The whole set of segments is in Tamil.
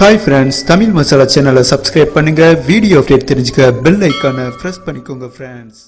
ஹாய் ஃப்ரெண்ட்ஸ் தமிழ் மசாலா சேனலை சப்ஸ்கிரைப் பண்ணுங்க. வீடியோ அப்டேட் தெரிஞ்சுக்க பெல் ஐக்கானை ப்ரெஸ் பண்ணிக்கோங்க friends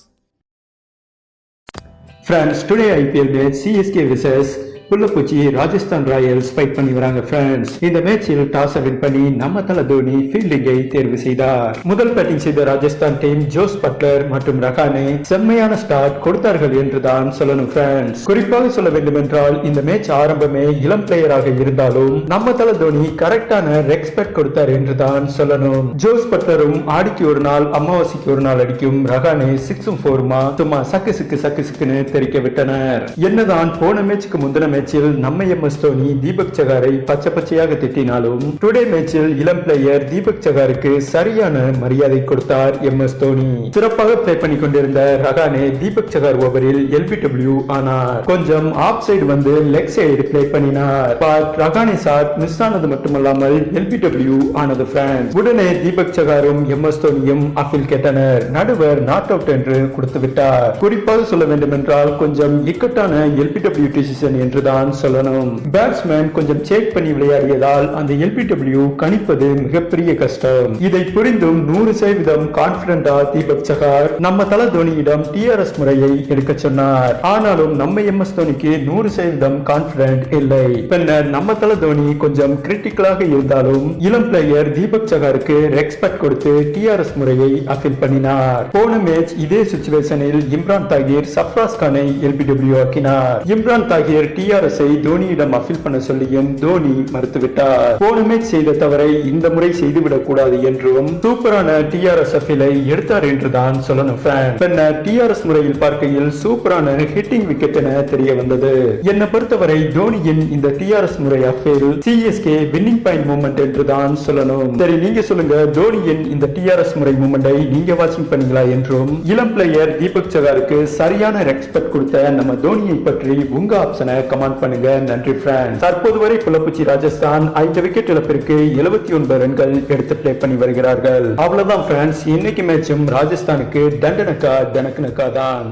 friends today IPL day CSK versus புள்ளப்பூச்சி Rajasthan Royals fight பண்ணி வராங்க ஃப்ரெண்ட்ஸ் இந்த மேட்சில் டாஸ் வின் பண்ணி நம்ம தல தோனி ஃபீல்டிங்கை தேர்வு செய்தார். முதல் பேட்டிங் செய்த ராஜஸ்தான் டீம் ஜோஸ் பட்லர் மற்றும் ரகானே செம்மையான ஸ்டார்ட் கொடுத்தார்கள் என்றுதான் சொல்லணும் ஃப்ரெண்ட்ஸ் குறிப்பாக சொல்ல வேண்டும் என்றால் இந்த மேட்ச் ஆரம்பமே இளம் பிளேயராக இருந்தாலும் நம்ம தல தோனி கரெக்டான ரெக்ஸ்பெக்ட் கொடுத்தார் என்றுதான் சொல்லணும். ஜோஸ் பட்லரும் ஆடிக்கு ஒரு நாள் அமாவாசைக்கு ஒரு நாள் அடிக்கும் ரகானே சிக்ஸும் ஃபோருமா சும்மா சக்கு சிக்கு சக்கு சிக்குன்னு தெரிக்க விட்டனர். என்னதான் போன மேட்சுக்கு முந்தின மேட்ச் மேட்சில் நம்ம எம் தோனி தீபக் சகாரை பச்சை பச்சையாக திட்டினாலும் டுடே மேட்சில் இளம் பிளேயர் தீபக் சகாருக்கு சரியான மரியாதை கொடுத்தார் எம் எஸ் தோனி. சிறப்பாக பிளே பண்ணி கொண்டிருந்த ரகானே தீபக் சகார் ஓவரில் எல்பி டபிள்யூ ஆனார். கொஞ்சம் ஆப் சைடு வந்து லெக் சைடு பிளே பண்ணினார். பட் ரகானே ஷாட் மிஸ் ஆனது மட்டுமல்லாமல் எல்பி டபிள்யூ ஆனது பிரான்ஸ் உடனே தீபக் சகாரும் எம் எஸ் தோனியும் அப்பில் கேட்டனர். நடுவர் நாட் அவுட் என்று கொடுத்து விட்டார் குறிப்பாக சொல்ல வேண்டும் என்றால் கொஞ்சம் இக்கட்டான எல்பி டபிள்யூ டிசிஷன் என்றுதான் தான் சொல்லணும். பேட்ஸ்மேன் கொஞ்சம் செக் பண்ணி விளையாடியதால் அந்த எல்பிடபிள்யூ கணிப்பது மிகப்பெரிய கஷ்டம். இதை புரிந்தும் நூறு சதவீதம் கான்பிடண்டா தீபக் சகார் நம்ம தல தோனியிடம் டிஆர்எஸ் முறையை எடுக்க சொன்னார். ஆனாலும் நம்ம எம் எஸ் தோனிக்கு நூறு சதவீதம் கான்பிடன்ட் இல்லை. பின்னர் நம்ம தல தோனி கொஞ்சம் கிரிட்டிக்கலாக இருந்தாலும் இளம் பிளேயர் தீபக் சகாருக்கு ரெஸ்பெக்ட் கொடுத்து டிஆர்எஸ் முறையை அஃபில் பண்ணினார். போன மேட்ச் இதே சுச்சுவேஷனில் இம்ரான் தாகிர் சப்ராஸ் கானை எல்பிடபிள்யூ ஆக்கினார். இம்ரான் தாகிர் டி டிஆர்எஸ் தோனியிடம் அப்பீல் பண்ண சொல்லியும் தோனி மறுத்துவிட்டார். போன மேட்ச் செய்த தவறை இந்த முறை செய்துவிடக் கூடாது என்றும் சூப்பரான டிஆர்எஸ் அப்பீலை எடுத்தார் என்றுதான் சொல்லணும் பின்னர் டிஆர்எஸ் முறையில் பார்க்கையில் சூப்பரான ஹிட்டிங் விக்கெட் என தெரிய வந்தது. என்னை பொறுத்தவரை தோனியின் இந்த டிஆர்எஸ் முறை appeal CSK winning point moment என்றுதான் சொல்லணும். சரி நீங்க சொல்லுங்க தோனியின் இந்த டிஆர்எஸ் முறை மூமெண்டை நீங்க வாட்சிங் பண்ணீங்களா என்றும் இளம் பிளேயர் தீபக் சகாருக்கு சரியான ரெஸ்பெக்ட் கொடுத்த நம்ம தோனியை பற்றி உங்க ஆப்ஷனை கமெண்ட் பண்ணுங்க. நன்றி ஃப்ரெண்ட்ஸ் தற்போது வரை புலப்பூச்சி ராஜஸ்தான் ஐந்து விக்கெட் இழப்பிற்கு எழுபத்தி ஒன்பது ரன்கள் எடுத்து பிளே பண்ணி வருகிறார்கள். அவ்வளவுதான் ஃப்ரெண்ட்ஸ் இன்னைக்கு மேட்சும் ராஜஸ்தானுக்கு தண்டனக்கா தனக்குனக்கா தான்.